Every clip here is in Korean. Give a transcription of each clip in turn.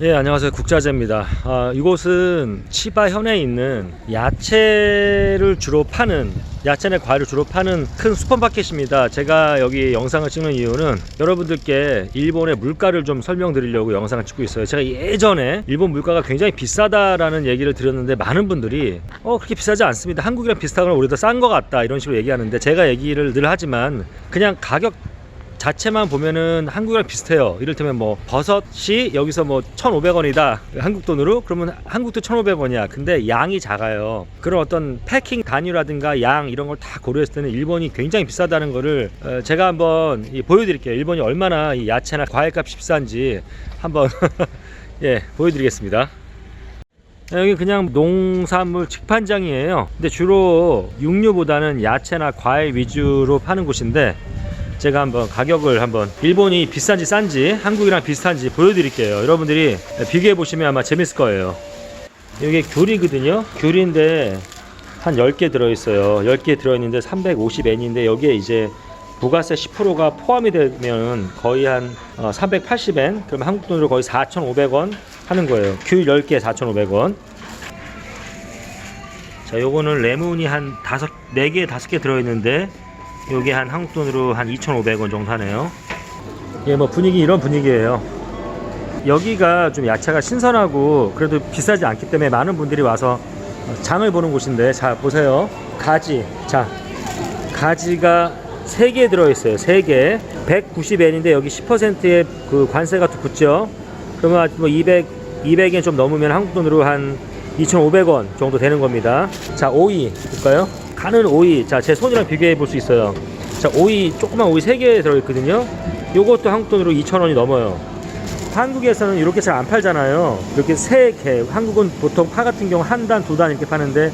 예, 안녕하세요. 국자재입니다. 아, 이곳은 치바 현에 있는 야채를 주로 파는 야채나 과일을 주로 파는 큰 슈퍼마켓입니다. 제가 여기 영상을 찍는 이유는 여러분들께 일본의 물가를 좀 설명드리려고 영상을 찍고 있어요. 제가 예전에 일본 물가가 굉장히 비싸다라는 얘기를 드렸는데 많은 분들이 어 그렇게 비싸지 않습니다. 한국이랑 비슷하거나 우리도 싼 것 같다 이런 식으로 얘기하는데 제가 얘기를 늘 하지만 그냥 가격 자체만 보면은 한국이랑 비슷해요. 이를테면 뭐 버섯이 여기서 뭐 1,500원이다. 한국 돈으로 그러면 한국도 1,500원이야. 근데 양이 작아요. 그런 어떤 패킹 단위라든가 양 이런 걸 다 고려했을 때는 일본이 굉장히 비싸다는 거를 어, 제가 한번 이 보여드릴게요. 일본이 얼마나 이 야채나 과일값이 비싼지 한번 예 보여드리겠습니다. 여기 그냥 농산물 직판장이에요. 근데 주로 육류보다는 야채나 과일 위주로 파는 곳인데 제가 한번 가격을 한번 일본이 비싼지 싼지 한국이랑 비슷한지 보여드릴게요. 여러분들이 비교해 보시면 아마 재밌을 거예요. 이게 귤이거든요. 귤인데 한 10개 들어있어요. 10개 들어있는데 350엔인데 여기에 이제 부가세 10%가 포함이 되면 거의 한 380엔 그럼 한국 돈으로 거의 4,500원 하는 거예요. 귤 10개 4,500원. 자, 요거는 레몬이 한 다섯, 4개, 5개 들어있는데 요게 한 한국 돈으로 한 2,500원 정도 하네요. 예, 뭐 분위기 이런 분위기예요. 여기가 좀 야채가 신선하고 그래도 비싸지 않기 때문에 많은 분들이 와서 장을 보는 곳인데 자 보세요. 가지. 자. 가지가 3개 들어 있어요. 3개. 190엔인데 여기 10%의 그 관세가 또 붙죠. 그러면 뭐 200, 200엔 좀 넘으면 한국 돈으로 한 2,500원 정도 되는 겁니다. 자, 오이 볼까요? 가는 오이. 자, 제 손이랑 비교해 볼 수 있어요. 자, 오이, 조그만 오이 3개 들어있거든요. 요것도 한국 돈으로 2,000원이 넘어요. 한국에서는 이렇게 잘 안 팔잖아요. 이렇게 세 개. 한국은 보통 파 같은 경우 한 단, 두 단 이렇게 파는데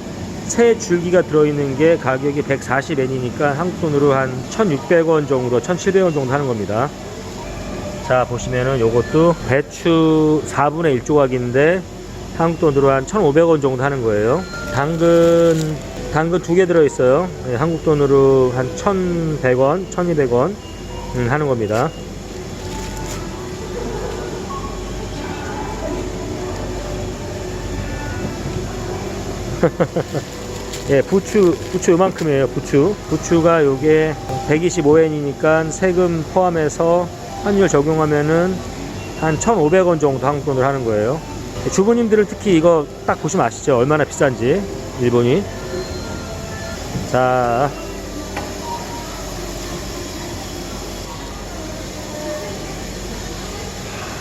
세 줄기가 들어있는 게 가격이 140엔이니까 한국 돈으로 한 1,600원 정도, 1,700원 정도 하는 겁니다. 자, 보시면은 요것도 배추 4분의 1 조각인데 한국 돈으로 한 1,500원 정도 하는 거예요. 당근 당근 두 개 들어 있어요. 네, 한국 돈으로 한 1,100원, 1,200원 음, 하는 겁니다. 예, 부추, 부추 요만큼이에요, 부추. 부추가 요게 125엔이니까 세금 포함해서 환율 적용하면은 한 1,500원 정도 한국 돈으로 하는 거예요. 주부님들은 특히 이거 딱 보시면 아시죠? 얼마나 비싼지, 일본이. 자.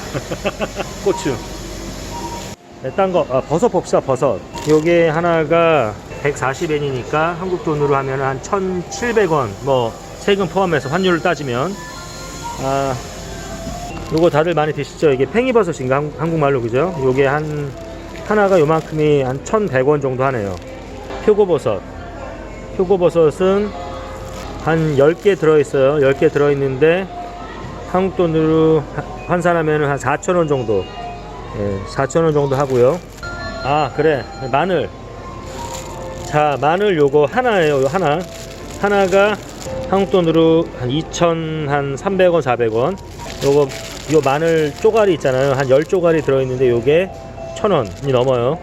고추. 네, 딴 거, 아, 버섯 봅시다, 버섯. 요게 하나가 140엔이니까 한국 돈으로 하면 한 1,700원. 뭐, 세금 포함해서 환율을 따지면. 아, 요거 다들 많이 드시죠? 이게 팽이버섯인가? 한- 한국말로 그죠? 요게 한, 하나가 요만큼이 한 1,100원 정도 하네요. 표고버섯. 표고버섯은 한 10개 들어있어요. 10개 들어있는데 한국 돈으로 하- 환산하면 한 4,000원 정도. 예, 4,000원 정도 하고요. 아, 그래. 마늘. 자, 마늘 요거 하나예요. 요 하나. 하나가 한국 돈으로 한 2,000, 한 300원, 400원. 요거, 요 마늘 쪼가리 있잖아요. 한 10쪼가리 들어 있는데 요게 1,000원이 넘어요.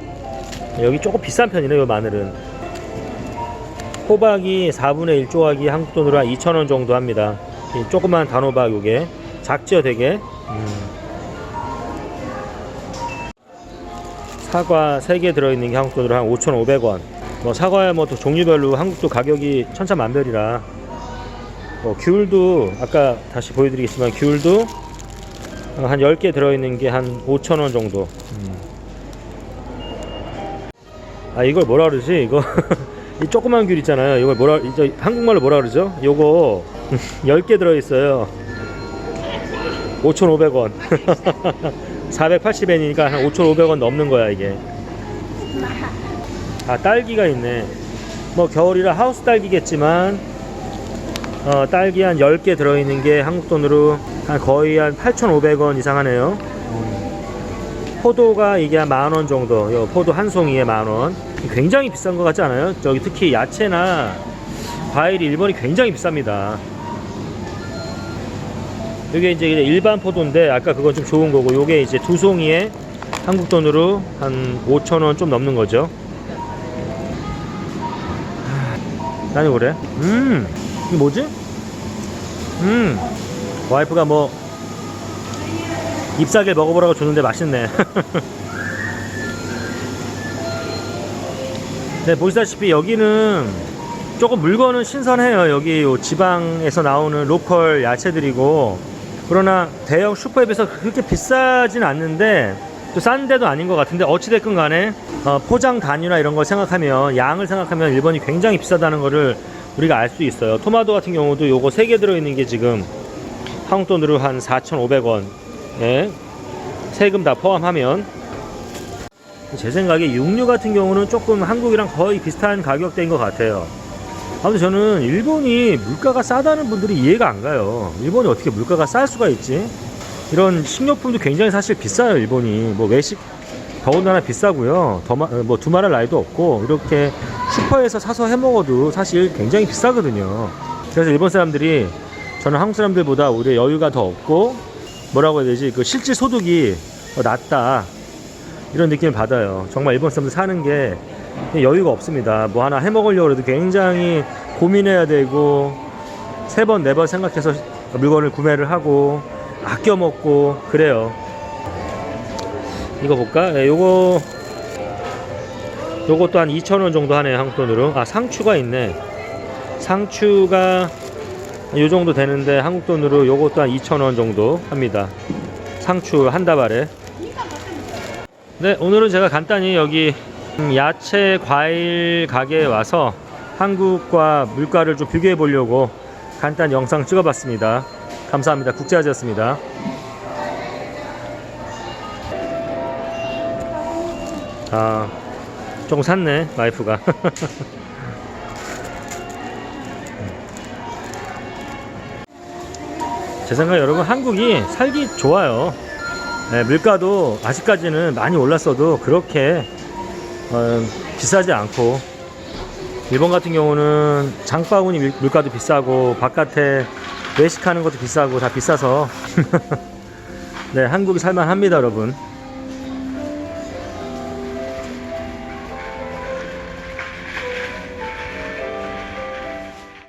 여기 조금 비싼 편이네요, 요 마늘은. 호박이 4분의 1 조각이 한국 돈으로 한 2,000원 정도 합니다. 이 조그만 단호박 요게. 작죠, 되게. 음. 사과 3개 들어있는 게 한국 돈으로 한 5,500원. 뭐 사과야 뭐 또 종류별로 한국도 가격이 천차만별이라. 뭐 귤도 아까 다시 보여드리겠지만 귤도 어, 한 10개 들어있는 게 한 5,000원 정도. 음. 아 이걸 뭐라 그러지? 이거 이 조그만 귤 있잖아요. 이걸 뭐라 이제 한국말로 뭐라 그러죠? 요거 10개 들어 있어요. 5,500원. 480엔이니까 한 5,500원 넘는 거야 이게. 아 딸기가 있네. 뭐 겨울이라 하우스 딸기겠지만 어, 딸기 한 10개 들어 있는 게 한국 돈으로 한 거의 한 8,500원 이상 하네요. 음. 포도가 이게 한 만 원 정도. 요 포도 한 송이에 만 원. 굉장히 비싼 것 같지 않아요? 저기 특히 야채나 과일이 일본이 굉장히 비쌉니다. 이게 이제 일반 포도인데 아까 그건 좀 좋은 거고 요게 이제 두 송이에 한국 돈으로 한 5,000원 좀 넘는 거죠. 나니 그래? 음, 이게 뭐지? 음, 와이프가 뭐 잎사귀 먹어보라고 줬는데 맛있네. 네, 보시다시피 여기는 조금 물건은 신선해요. 여기 요 지방에서 나오는 로컬 야채들이고 그러나 대형 슈퍼에 비해서 그렇게 비싸진 않는데 또 싼 데도 아닌 것 같은데 어찌됐건 간에 어, 포장 단위나 이런 걸 생각하면 양을 생각하면 일본이 굉장히 비싸다는 거를 우리가 알 수 있어요. 토마토 같은 경우도 요거 3개 들어있는 게 지금 한국 돈으로 한 4,500원 예. 세금 다 포함하면 제 생각에 육류 같은 경우는 조금 한국이랑 거의 비슷한 가격대인 것 같아요. 아무튼 저는 일본이 물가가 싸다는 분들이 이해가 안 가요. 일본이 어떻게 물가가 쌀 수가 있지? 이런 식료품도 굉장히 사실 비싸요, 일본이. 뭐 외식 더군다나 비싸고요. 뭐 두말할 나위도 없고 이렇게 슈퍼에서 사서 해 먹어도 사실 굉장히 비싸거든요. 그래서 일본 사람들이 저는 한국 사람들보다 오히려 여유가 더 없고 뭐라고 해야 되지? 그 실질 소득이 더 낮다. 이런 느낌을 받아요. 정말 일본 사람들 사는 게 여유가 없습니다. 뭐 하나 해 먹으려고 해도 굉장히 고민해야 되고 세 번 네 번 생각해서 물건을 구매를 하고 아껴 먹고 그래요. 이거 볼까? 예, 요거 요것도 한 2,000원 정도 하네요. 한국 돈으로. 아, 상추가 있네. 상추가 요 정도 되는데 한국 돈으로 요것도 한 2,000원 정도 합니다. 상추 한 다발에. 네, 오늘은 제가 간단히 여기 음, 야채 과일 가게에 와서 한국과 물가를 좀 비교해 보려고 간단 영상 찍어 봤습니다. 감사합니다. 국제아지였습니다. 아, 조금 샀네, 와이프가. 제 생각에 여러분 한국이 살기 좋아요. 네, 물가도 아직까지는 많이 올랐어도 그렇게 어, 비싸지 않고. 일본 같은 경우는 장바구니 물- 물가도 비싸고 바깥에 외식하는 것도 비싸고 다 비싸서. 네 한국이 살만합니다 여러분